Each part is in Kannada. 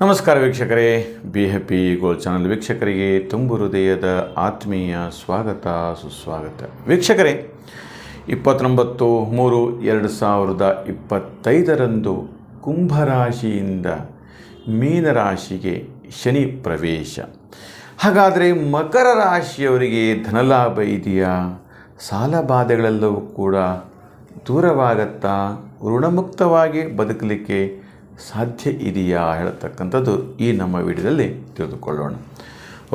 ನಮಸ್ಕಾರ ವೀಕ್ಷಕರೇ. ಬಿ ಹ್ಯಾಪಿ ಗೋಲ್ಡ್ ಚಾನಲ್ ವೀಕ್ಷಕರಿಗೆ ತುಂಬು ಹೃದಯದ ಆತ್ಮೀಯ ಸ್ವಾಗತ, ಸುಸ್ವಾಗತ. ವೀಕ್ಷಕರೇ, ಇಪ್ಪತ್ತೊಂಬತ್ತು ಮೂರು ಎರಡು ಸಾವಿರದ ಇಪ್ಪತ್ತೈದರಂದು ಕುಂಭರಾಶಿಯಿಂದ ಮೀನರಾಶಿಗೆ ಶನಿ ಪ್ರವೇಶ. ಹಾಗಾದರೆ ಮಕರ ರಾಶಿಯವರಿಗೆ ಧನಲಾಭ ಇದೆಯಾ? ಸಾಲ ಬಾಧೆಗಳೆಲ್ಲವೂ ಕೂಡ ದೂರವಾಗತ್ತಾ? ಋಣಮುಕ್ತವಾಗಿ ಬದುಕಲಿಕ್ಕೆ ಸಾಧ್ಯ ಇದೆಯಾ ಹೇಳ್ತಕ್ಕಂಥದ್ದು ಈ ನಮ್ಮ ವಿಡಿಯೋದಲ್ಲಿ ತಿಳಿದುಕೊಳ್ಳೋಣ.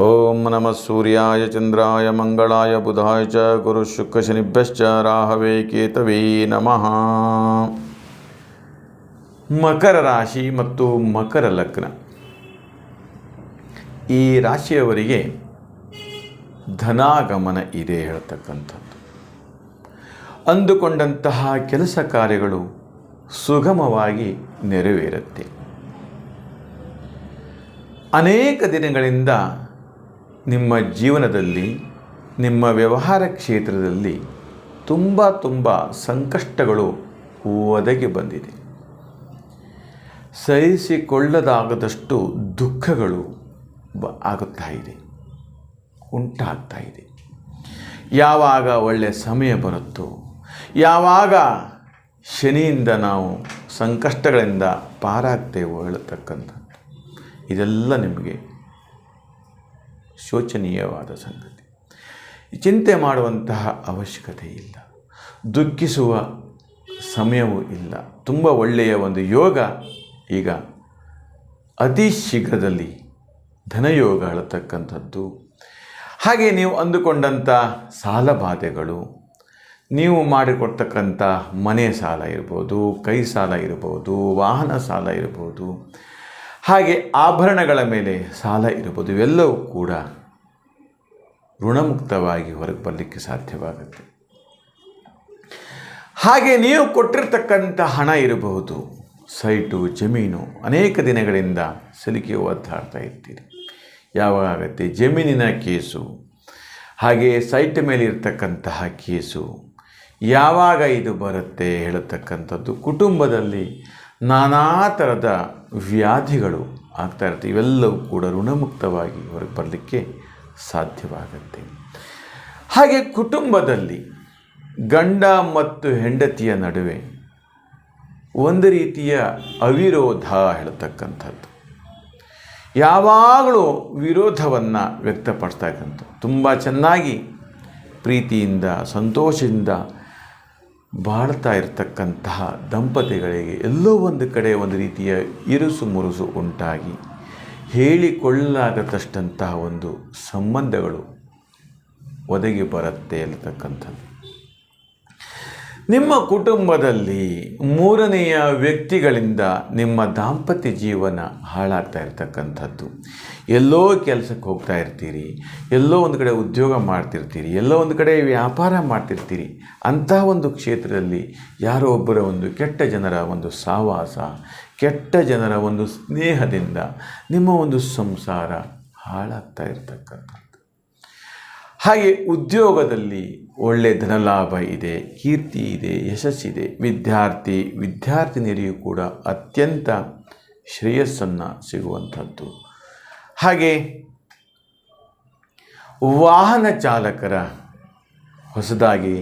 ಓಂ ನಮಃ ಸೂರ್ಯಾಯ ಚಂದ್ರಾಯ ಮಂಗಳಾಯ ಬುಧಾಯ ಚ ಗುರು ಶುಕ್ರ ಶನಿಭ್ಯಶ್ಚ ರಾಹವೇ ಕೇತವೇ ನಮಃ. ಮಕರ ರಾಶಿ ಮತ್ತು ಮಕರ ಲಗ್ನ. ಈ ರಾಶಿಯವರಿಗೆ ಧನಾಗಮನ ಇದೆ ಹೇಳ್ತಕ್ಕಂಥದ್ದು. ಅಂದುಕೊಂಡಂತಹ ಕೆಲಸ ಕಾರ್ಯಗಳು ಸುಗಮವಾಗಿ ನೆರವೇರುತ್ತೆ. ಅನೇಕ ದಿನಗಳಿಂದ ನಿಮ್ಮ ಜೀವನದಲ್ಲಿ, ನಿಮ್ಮ ವ್ಯವಹಾರ ಕ್ಷೇತ್ರದಲ್ಲಿ ತುಂಬ ತುಂಬ ಸಂಕಷ್ಟಗಳು ಒದಗಿ ಬಂದಿದೆ. ಸಹಿಸಿಕೊಳ್ಳದಾಗದಷ್ಟು ದುಃಖಗಳು ಬ, ಆಗುತ್ತಾ ಇದೆ, ಉಂಟಾಗ್ತಾ ಇದೆ. ಯಾವಾಗ ಒಳ್ಳೆಯ ಸಮಯ ಬರುತ್ತೋ, ಯಾವಾಗ ಶನಿಯಿಂದ ನಾವು ಸಂಕಷ್ಟಗಳಿಂದ ಪಾರಾಗ್ತೇವೋ ಹೇಳತಕ್ಕಂಥದ್ದು. ಇದೆಲ್ಲ ನಿಮಗೆ ಶೋಚನೀಯವಾದ ಸಂಗತಿ. ಚಿಂತೆ ಮಾಡುವಂತಹ ಅವಶ್ಯಕತೆ ಇಲ್ಲ. ದುಃಖಿಸುವ ಸಮಯವೂ ಇಲ್ಲ. ತುಂಬ ಒಳ್ಳೆಯ ಒಂದು ಯೋಗ ಈಗ ಅತಿ ಶೀಘ್ರದಲ್ಲಿ ಧನಯೋಗ ಹೇಳತಕ್ಕಂಥದ್ದು. ಹಾಗೆ ನೀವು ಅಂದುಕೊಂಡಂಥ ಸಾಲಬಾಧೆಗಳು ನೀವು ಮಾಡಿಕೊಡ್ತಕ್ಕಂಥ ಮನೆ ಸಾಲ ಇರ್ಬೋದು, ಕೈ ಸಾಲ ಇರ್ಬೋದು, ವಾಹನ ಸಾಲ ಇರ್ಬೋದು, ಹಾಗೆ ಆಭರಣಗಳ ಮೇಲೆ ಸಾಲ ಇರ್ಬೋದು, ಇವೆಲ್ಲವೂ ಕೂಡ ಋಣಮುಕ್ತವಾಗಿ ಹೊರಗೆ ಬರಲಿಕ್ಕೆ ಸಾಧ್ಯವಾಗುತ್ತೆ. ಹಾಗೆ ನೀವು ಕೊಟ್ಟಿರ್ತಕ್ಕಂಥ ಹಣ ಇರಬಹುದು, ಸೈಟು, ಜಮೀನು, ಅನೇಕ ದಿನಗಳಿಂದ ಸಲಿಕೆ ಒದ್ದಾಡ್ತಾ ಇರ್ತೀರಿ. ಯಾವಾಗ ಆಗುತ್ತೆ? ಜಮೀನಿನ ಕೇಸು, ಹಾಗೆ ಸೈಟ್ ಮೇಲೆ ಇರ್ತಕ್ಕಂತಹ ಕೇಸು ಯಾವಾಗ ಇದು ಬರುತ್ತೆ ಹೇಳತಕ್ಕಂಥದ್ದು? ಕುಟುಂಬದಲ್ಲಿ ನಾನಾ ಥರದ ವ್ಯಾಧಿಗಳು ಆಗ್ತಾ ಇರುತ್ತೆ. ಇವೆಲ್ಲವೂ ಕೂಡ ಋಣಮುಕ್ತವಾಗಿ ಹೊರಗೆ ಬರಲಿಕ್ಕೆ ಸಾಧ್ಯವಾಗುತ್ತೆ. ಹಾಗೆ ಕುಟುಂಬದಲ್ಲಿ ಗಂಡ ಮತ್ತು ಹೆಂಡತಿಯ ನಡುವೆ ಒಂದು ರೀತಿಯ ಅವಿರೋಧ ಹೇಳ್ತಕ್ಕಂಥದ್ದು. ಯಾವಾಗಲೂ ವಿರೋಧವನ್ನು ವ್ಯಕ್ತಪಡಿಸ್ತಾ ಇದ್ದಂಥ ತುಂಬ ಚೆನ್ನಾಗಿ ಪ್ರೀತಿಯಿಂದ, ಸಂತೋಷದಿಂದ ಬಾಳ್ತಾ ಇರತಕ್ಕಂತಹ ದಂಪತಿಗಳಿಗೆ ಎಲ್ಲೋ ಒಂದು ಕಡೆ ಒಂದು ರೀತಿಯ ಇರುಸು ಮುರುಸು ಉಂಟಾಗಿ ಹೇಳಿಕೊಳ್ಳಲಾಗದಷ್ಟಂತಹ ಒಂದು ಸಂಬಂಧಗಳು ಒದಗಿ ಬರುತ್ತೆ ಅಂತಕ್ಕಂಥದ್ದು. ನಿಮ್ಮ ಕುಟುಂಬದಲ್ಲಿ ಮೂರನೆಯ ವ್ಯಕ್ತಿಗಳಿಂದ ನಿಮ್ಮ ದಾಂಪತ್ಯ ಜೀವನ ಹಾಳಾಗ್ತಾ ಇರ್ತಕ್ಕಂಥದ್ದು. ಎಲ್ಲೋ ಕೆಲಸಕ್ಕೆ ಹೋಗ್ತಾ ಇರ್ತೀರಿ, ಎಲ್ಲೋ ಒಂದು ಕಡೆ ಉದ್ಯೋಗ ಮಾಡ್ತಿರ್ತೀರಿ, ಎಲ್ಲೋ ಒಂದು ಕಡೆ ವ್ಯಾಪಾರ ಮಾಡ್ತಿರ್ತೀರಿ. ಅಂತಹ ಒಂದು ಕ್ಷೇತ್ರದಲ್ಲಿ ಯಾರೋ ಒಬ್ಬರ ಒಂದು ಕೆಟ್ಟ ಜನರ ಒಂದು ಸಾವಾಸ, ಕೆಟ್ಟ ಜನರ ಒಂದು ಸ್ನೇಹದಿಂದ ನಿಮ್ಮ ಒಂದು ಸಂಸಾರ ಹಾಳಾಗ್ತಾ ಇರ್ತಕ್ಕಂಥದ್ದು. ಹಾಗೆ ಉದ್ಯೋಗದಲ್ಲಿ ಒಳ್ಳೆಯ ಧನಲಾಭ ಇದೆ, ಕೀರ್ತಿ ಇದೆ, ಯಶಸ್ಸಿದೆ. ವಿದ್ಯಾರ್ಥಿ, ವಿದ್ಯಾರ್ಥಿನಿಯರಿಗೂ ಕೂಡ ಅತ್ಯಂತ ಶ್ರೇಯಸ್ಸನ್ನು ಸಿಗುವಂಥದ್ದು. ಹಾಗೆ ವಾಹನ ಚಾಲಕರ ಹೊಸದಾಗಿ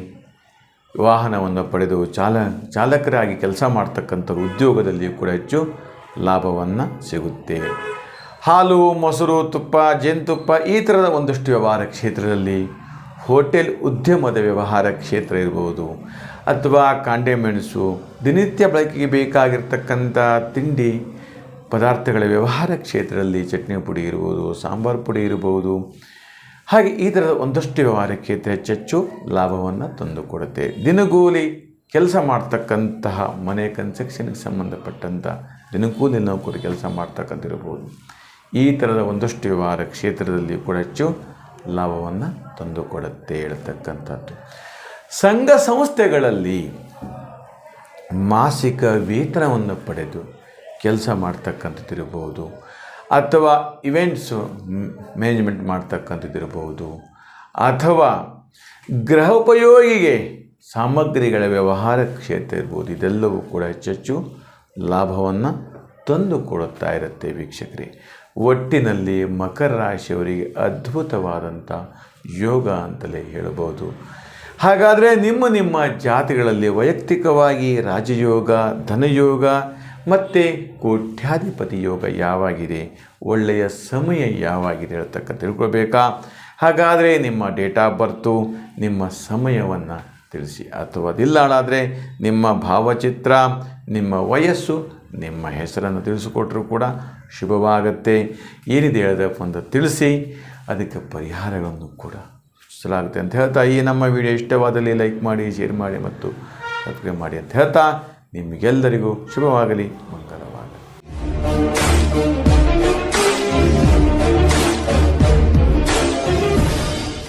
ವಾಹನವನ್ನು ಪಡೆದು ಚಾಲ, ಚಾಲಕರಾಗಿ ಕೆಲಸ ಮಾಡ್ತಕ್ಕಂಥ ಉದ್ಯೋಗದಲ್ಲಿಯೂ ಕೂಡ ಹೆಚ್ಚು ಲಾಭವನ್ನು ಸಿಗುತ್ತೆ. ಹಾಲು, ಮೊಸರು, ತುಪ್ಪ, ಜೇನುತುಪ್ಪ ಈ ಥರದ ಒಂದಷ್ಟು ವ್ಯವಹಾರ ಕ್ಷೇತ್ರದಲ್ಲಿ ಹೋಟೆಲ್ ಉದ್ಯಮದ ವ್ಯವಹಾರ ಕ್ಷೇತ್ರ ಇರ್ಬೋದು. ಅಥವಾ ಕಾಂಡೆ ಮೆಣಸು, ದಿನನಿತ್ಯ ಬಳಕೆಗೆ ಬೇಕಾಗಿರ್ತಕ್ಕಂಥ ತಿಂಡಿ ಪದಾರ್ಥಗಳ ವ್ಯವಹಾರ ಕ್ಷೇತ್ರದಲ್ಲಿ ಚಟ್ನಿ ಪುಡಿ ಇರ್ಬೋದು, ಸಾಂಬಾರು ಪುಡಿ ಇರ್ಬೋದು. ಹಾಗೆ ಈ ಥರದ ಒಂದಷ್ಟು ವ್ಯವಹಾರ ಕ್ಷೇತ್ರ ಹೆಚ್ಚೆಚ್ಚು ಲಾಭವನ್ನು ತಂದುಕೊಡುತ್ತೆ. ದಿನಗೂಲಿ ಕೆಲಸ ಮಾಡ್ತಕ್ಕಂತಹ ಮನೆ ಕನ್ಸ್ಟ್ರಕ್ಷನ್ಗೆ ಸಂಬಂಧಪಟ್ಟಂಥ ದಿನಕ್ಕೂ ನಾವು ಕೂಡ ಕೆಲಸ ಮಾಡ್ತಕ್ಕಂತಿರ್ಬೋದು ಈ ಥರದ ಒಂದಷ್ಟು ವ್ಯವಹಾರ ಕ್ಷೇತ್ರದಲ್ಲಿ ಕೂಡ ಹೆಚ್ಚು ಲಾಭವನ್ನು ತಂದುಕೊಡುತ್ತೆ ಹೇಳ್ತಕ್ಕಂಥದ್ದು. ಸಂಘ ಸಂಸ್ಥೆಗಳಲ್ಲಿ ಮಾಸಿಕ ವೇತನವನ್ನು ಪಡೆದು ಕೆಲಸ ಮಾಡ್ತಕ್ಕಂಥದ್ದಿರಬಹುದು ಅಥವಾ ಇವೆಂಟ್ಸು ಮ್ಯಾನೇಜ್ಮೆಂಟ್ ಮಾಡ್ತಕ್ಕಂಥದ್ದಿರಬಹುದು ಅಥವಾ ಗೃಹೋಪಯೋಗಿಗೆ ಸಾಮಗ್ರಿಗಳ ವ್ಯವಹಾರ ಕ್ಷೇತ್ರ ಇರ್ಬೋದು, ಇದೆಲ್ಲವೂ ಕೂಡ ಹೆಚ್ಚೆಚ್ಚು ಲಾಭವನ್ನು ತಂದು ಕೊಡುತ್ತಾ ಇರುತ್ತೆ ವೀಕ್ಷಕರೇ. ಒಟ್ಟಿನಲ್ಲಿ ಮಕರ ರಾಶಿಯವರಿಗೆ ಅದ್ಭುತವಾದಂಥ ಯೋಗ ಅಂತಲೇ ಹೇಳಬಹುದು. ಹಾಗಾದರೆ ನಿಮ್ಮ ನಿಮ್ಮ ಜಾತಿಗಳಲ್ಲಿ ವೈಯಕ್ತಿಕವಾಗಿ ರಾಜಯೋಗ, ಧನಯೋಗ ಮತ್ತು ಕೋಟ್ಯಾಧಿಪತಿ ಯೋಗ ಯಾವಾಗಿದೆ? ಒಳ್ಳೆಯ ಸಮಯ ಯಾವಾಗಿದೆ ಹೇಳ್ತಕ್ಕ ತಿಳ್ಕೊಳ್ಬೇಕಾ? ಹಾಗಾದರೆ ನಿಮ್ಮ ಡೇಟ್ ಆಫ್ ಬರ್ತು, ನಿಮ್ಮ ಸಮಯವನ್ನು ತಿಳಿಸಿ. ಅಥವಾ ಅದಿಲ್ಲಾಳಾದರೆ ನಿಮ್ಮ ಭಾವಚಿತ್ರ, ನಿಮ್ಮ ವಯಸ್ಸು ನಿಮ್ಮ ಹೆಸರನ್ನು ತಿಳಿಸಿಕೊಟ್ರೂ ಕೂಡ ಶುಭವಾಗುತ್ತೆ. ಏನಿದೆ ಹೇಳಿದಪ್ಪ ಅಂತ ತಿಳಿಸಿ, ಅದಕ್ಕೆ ಪರಿಹಾರಗಳನ್ನು ಕೂಡ ಸೂಚಿಸಲಾಗುತ್ತೆ ಅಂತ ಹೇಳ್ತಾ, ಈ ನಮ್ಮ ವಿಡಿಯೋ ಇಷ್ಟವಾದಲ್ಲಿ ಲೈಕ್ ಮಾಡಿ, ಶೇರ್ ಮಾಡಿ ಮತ್ತು ಸಬ್ಸ್ಕ್ರೈಬ್ ಮಾಡಿ ಅಂತ ಹೇಳ್ತಾ, ನಿಮಗೆಲ್ಲರಿಗೂ ಶುಭವಾಗಲಿ